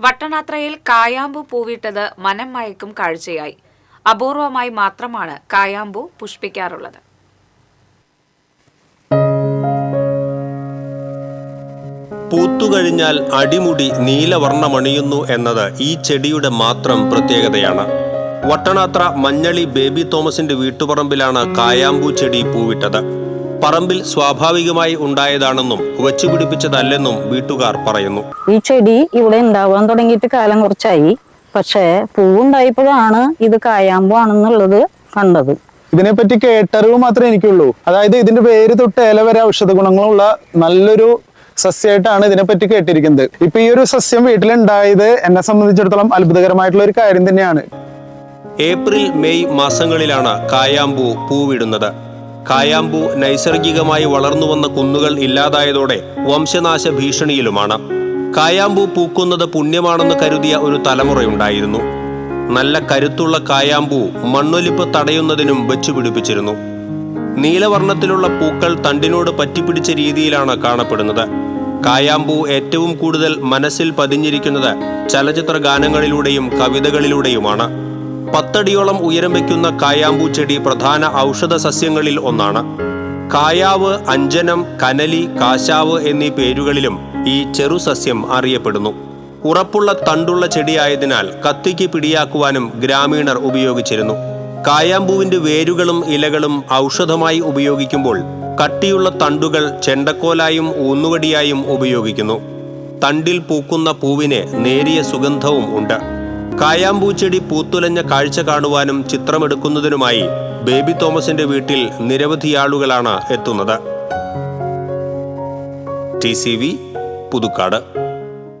വട്ടനാത്രയിൽ കായാമ്പു പൂവിട്ടത് മനം മയക്കും കാഴ്ചയായി. അപൂർവമായി മാത്രമാണ് കായാമ്പു പുഷ്പിക്കാറുള്ളത്. പൂത്തുകഴിഞ്ഞാൽ അടിമുടി നീലവർണമണിയുന്നു എന്നത് ഈ ചെടിയുടെ മാത്രം പ്രത്യേകതയാണ്. വട്ടണാത്ര മഞ്ഞളി ബേബി തോമസിന്റെ വീട്ടുപറമ്പിലാണ് കായാമ്പൂ ചെടി പൂവിട്ടത്. പറമ്പിൽ സ്വാഭാവികമായി ഉണ്ടായതാണെന്നും വച്ചുപിടിപ്പിച്ചതല്ലെന്നും വീട്ടുകാർ പറയുന്നു. ഈ ചെടി ഇവിടെ ഉണ്ടാവാൻ തുടങ്ങിയിട്ട് കാലം കുറച്ചായി. പക്ഷേ പൂവുണ്ടായപ്പോഴാണ് ഇത് കായാമ്പാണെന്നുള്ളത് കണ്ടത് കണ്ടത്. ഇതിനെപ്പറ്റി കേട്ടറിവ് മാത്രമേ എനിക്കുള്ളൂ. അതായത് ഇതിന്റെ പേര് തൊട്ട് ഇല വരെ ഔഷധ ഗുണങ്ങളുള്ള നല്ലൊരു സസ്യമായിട്ടാണ് ഇതിനെപ്പറ്റി കേട്ടിരിക്കുന്നത്. ഇപ്പൊ ഈ ഒരു സസ്യം വീട്ടിലുണ്ടായത് എന്നെ സംബന്ധിച്ചിടത്തോളം അത്ഭുതകരമായിട്ടുള്ള ഒരു കാര്യം തന്നെയാണ്. ഏപ്രിൽ മെയ് മാസങ്ങളിലാണ് കായാമ്പൂ പൂവിടുന്നത്. കായാമ്പൂ നൈസർഗികമായി വളർന്നുവന്ന കുന്നുകൾ ഇല്ലാതായതോടെ വംശനാശ ഭീഷണിയിലുമാണ്. കായാമ്പു പൂക്കുന്നത് പുണ്യമാണെന്ന് കരുതിയ ഒരു തലമുറയുണ്ടായിരുന്നു. നല്ല കരുത്തുള്ള കായാമ്പു മണ്ണൊലിപ്പ് തടയുന്നതിനും വെച്ചുപിടിപ്പിച്ചിരുന്നു. നീലവർണത്തിലുള്ള പൂക്കൾ തണ്ടിനോട് പറ്റിപ്പിടിച്ച രീതിയിലാണ് കാണപ്പെടുന്നത്. കായാമ്പു ഏറ്റവും കൂടുതൽ മനസ്സിൽ പതിഞ്ഞിരിക്കുന്നത് ചലച്ചിത്ര ഗാനങ്ങളിലൂടെയും കവിതകളിലൂടെയുമാണ്. പത്തടിയോളം ഉയരം വയ്ക്കുന്ന കായാമ്പൂ ചെടി പ്രധാന ഔഷധ സസ്യങ്ങളിൽ ഒന്നാണ്. കായാവ് അഞ്ജനം കനലി കാശാവ് എന്നീ പേരുകളിലും ഈ ചെറുസസ്യം അറിയപ്പെടുന്നു. ഉറപ്പുള്ള തണ്ടുള്ള ചെടിയായതിനാൽ കത്തിക്ക് പിടിയാക്കുവാനും ഗ്രാമീണർ ഉപയോഗിച്ചിരുന്നു. കായാമ്പൂവിന്റെ വേരുകളും ഇലകളും ഔഷധമായി ഉപയോഗിക്കുമ്പോൾ കട്ടിയുള്ള തണ്ടുകൾ ചെണ്ടക്കോലായും ഊന്നുവടിയായും ഉപയോഗിക്കുന്നു. തണ്ടിൽ പൂക്കുന്ന പൂവിന് നേരിയ സുഗന്ധവും ഉണ്ട്. കായാമ്പൂച്ചെടി പൂത്തുലഞ്ഞ കാഴ്ച കാണുവാനും ചിത്രമെടുക്കുന്നതിനുമായി ബേബി തോമസിന്റെ വീട്ടിൽ നിരവധി ആളുകളാണ് എത്തുന്നത്. T C V Puthukkad.